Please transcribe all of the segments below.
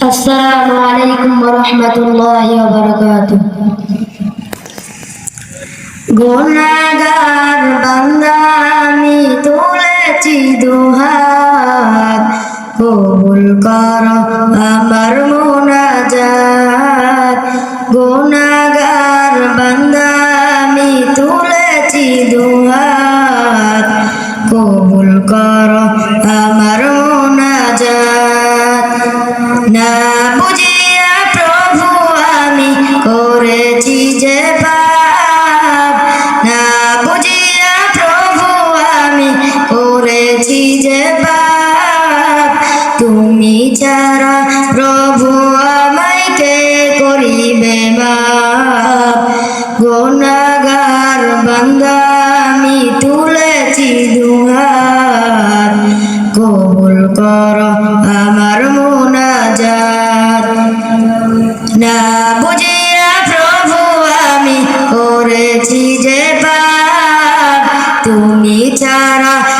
আসসালামু আলাইকুম রহমতুল্লাহি গুনাগার বান্দা আমি তুলেছি দুহাত কবুল কর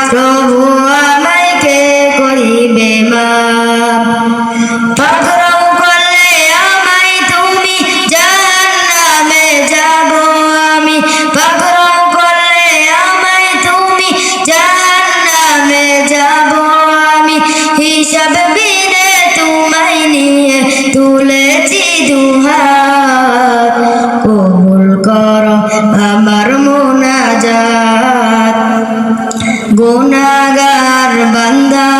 প্রভু আমায় কে করিবে মাপ। পাকড়াও করলে তুমি জাহান্নামে আমি। পাকড়াও করলে তুমি জাহান্নামে যাব আমি। হিসাব বিনে তোমায় নিয়ে তুলেছি দুহাত। কবুল কর আমার মোনাজাত। গুনাগার বান্দা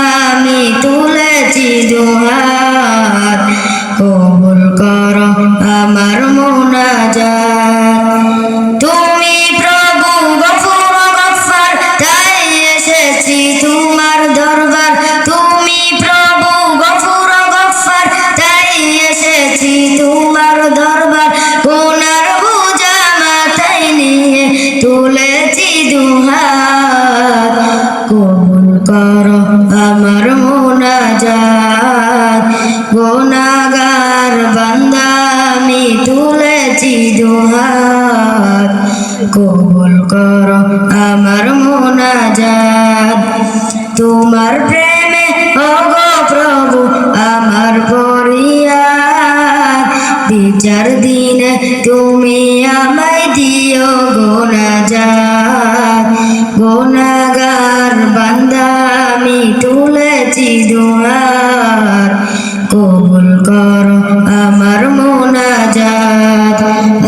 দুহাত কবুল কর আমার মোনাজাত তোমার প্রেমে অগ প্রভু, আমার পরিয়ার বিচার দিনে তুমি আমায় দিও গোনাজাত। গোনাগার বান্দা, আমি তুলেছি দুয়ার। কবুল কর